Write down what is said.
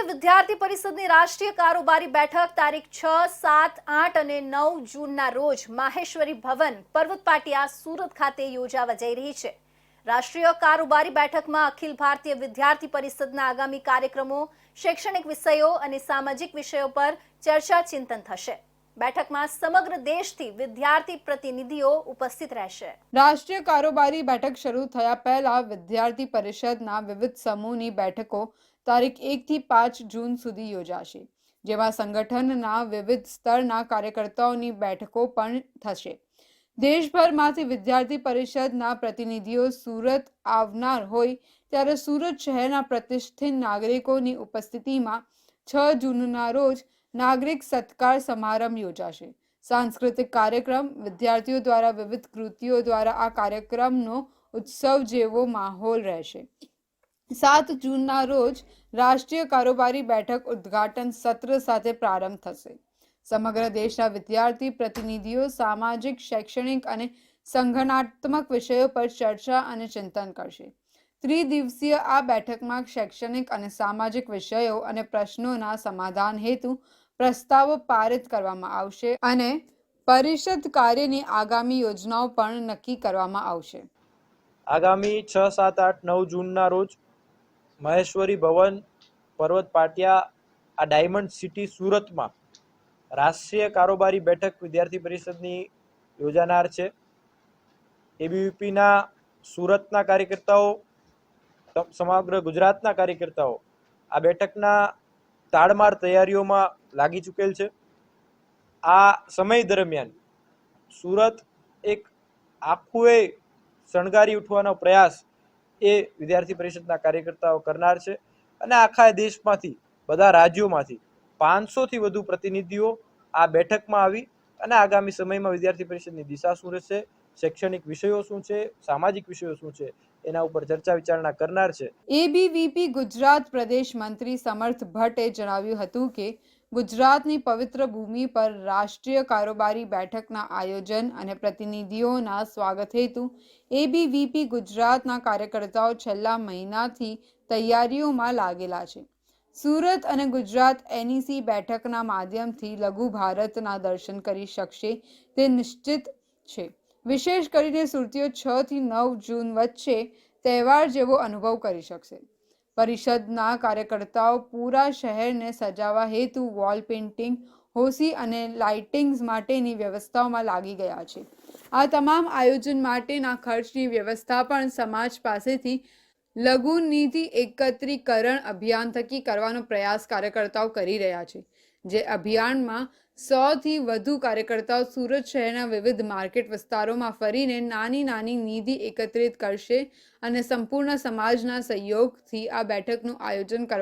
ભારતીય વિદ્યાર્થી પરિષદની રાષ્ટ્રીય કારોબારી બેઠક તારીખ છ, સાત, આઠ અને નવ જૂનના રોજ માહેશ્વરી ભવન પર્વત પાટિયા સુરત ખાતે યોજાવા જઈ રહી છે. રાષ્ટ્રીય કારોબારી બેઠકમાં અખિલ ભારતીય વિદ્યાર્થી પરિષદના આગામી કાર્યક્રમો, શૈક્ષણિક વિષયો અને સામાજિક વિષયો પર ચર્ચા ચિંતન થશે. બેઠકમાં સમગ્ર દેશથી વિદ્યાર્થી પ્રતિનિધિઓ ઉપસ્થિત રહેશે. રાષ્ટ્રીય કારોબારી બેઠક શરૂ થયા પહેલા વિદ્યાર્થી પરિષદના વિવિધ સમૂહની બેઠકો તારીખ એકથી પાંચ જૂન સુધી યોજાશે, જેમાં સંગઠનના વિવિધ સ્તરના કાર્યકર્તાઓની બેઠકો પણ થશે. દેશભરમાંથી વિદ્યાર્થી પરિષદના પ્રતિનિધિઓ સુરત આવનાર હોય ત્યારે સુરત શહેરના પ્રતિષ્ઠિત નાગરિકોની ઉપસ્થિતિમાં છ જૂનના રોજ નાગરિક સત્કાર સમારંભ યોજાશે. સાંસ્કૃતિક કાર્યક્રમ વિદ્યાર્થીઓ દ્વારા વિવિધ કૃતિઓ દ્વારા આ કાર્યક્રમનો ઉત્સવ જેવો માહોલ રહેશે. સાત જૂનના રોજ રાષ્ટ્રીય કારોબારી બેઠક ઉદ્ઘાટન સત્ર સાથે પ્રારંભ થશે. સમગ્ર દેશના વિદ્યાર્થી પ્રતિનિધિઓ સામાજિક, શૈક્ષણિક અને સંગઠનાત્મક વિષયો પર ચર્ચા અને ચિંતન કરશે. ત્રિદિવસીય આ બેઠકમાં શૈક્ષણિક અને સામાજિક વિષયો અને પ્રશ્નોના સમાધાન હેતુ પ્રસ્તાવો પારિત કરવામાં આવશે અને પરિષદ કાર્યની આગામી યોજનાઓ પણ નક્કી કરવામાં આવશે. આગામી છ, સાત, આઠ, નવ જૂનના રોજ મહેશ્વરી ભવન, પર્વત પાટિયા, આ ડાયમંડ સિટી સુરતમાં રાષ્ટ્રીય કારોબારી બેઠક વિદ્યાર્થી પરિષદની યોજાનાર છે. એબીવીપીના સુરતના કાર્યકર્તાઓ સમગ્ર ગુજરાતના કાર્યકર્તાઓ આ બેઠકના તાડમાર તૈયારીઓમાં લાગી ચૂકેલ છે. આ સમય દરમિયાન સુરત એક આખું એ શણગારી ઉઠવાનો પ્રયાસ એ વિદ્યાર્થી પરિષદના કાર્યકર્તાઓ કરનાર છે અને આખા દેશમાંથી, બધા રાજ્યોમાંથી પાંચસોથી વધુ પ્રતિનિધિઓ આ બેઠકમાં આવી અને આગામી સમયમાં વિદ્યાર્થી પરિષદની દિશા શું રહેશે, શૈક્ષણિક વિષયો શું છે, સામાજિક વિષયો શું છે, એના ઉપર ચર્ચા વિચારણા કરનાર છે. એબીવીપી ગુજરાત પ્રદેશ મંત્રી સમર્થ ભટ્ટે જણાવ્યું હતું કે ગુજરાતની પવિત્ર ભૂમિ પર રાષ્ટ્રીય કારોબારી બેઠકના આયોજન અને પ્રતિનિધિઓના સ્વાગત હેતુ. એબીવીપી ગુજરાતના કાર્યકર્તાઓ છેલ્લા મહિનાથી તૈયારીઓમાં લાગેલા છે. સુરત અને ગુજરાત એનઈસી બેઠકના માધ્યમથી લઘુ ભારતના દર્શન કરી શકશે તે નિશ્ચિત છે. વિશેષ કરીને સુરતીઓ છ થી નવ જૂન વચ્ચે તહેવાર જેવો અનુભવ કરી શકશે. પરિષદના કાર્યકર્તાઓ પૂરા શહેરને સજાવવા હેતુ વોલ પેઇન્ટિંગ, હોસી અને લાઇટિંગ્સ માટેની વ્યવસ્થાઓમાં લાગી ગયા છે. આ તમામ આયોજન માટેના ખર્ચની વ્યવસ્થા પણ સમાજ પાસેથી લઘુ એકત્રીકરણ અભિયાન થકી કરવાનો પ્રયાસ કાર્યકર્તાઓ કરી રહ્યા છે. જે અભિયાનમાં સોથી વધુ કાર્યકર્તાઓ સુરત શહેરના વિવિધ માર્કેટ વિસ્તારોમાં ફરીને નાની નાની નિધિ એકત્રિત કરશે અને સંપૂર્ણ સમાજના સહયોગથી આ બેઠકનું આયોજન કરવા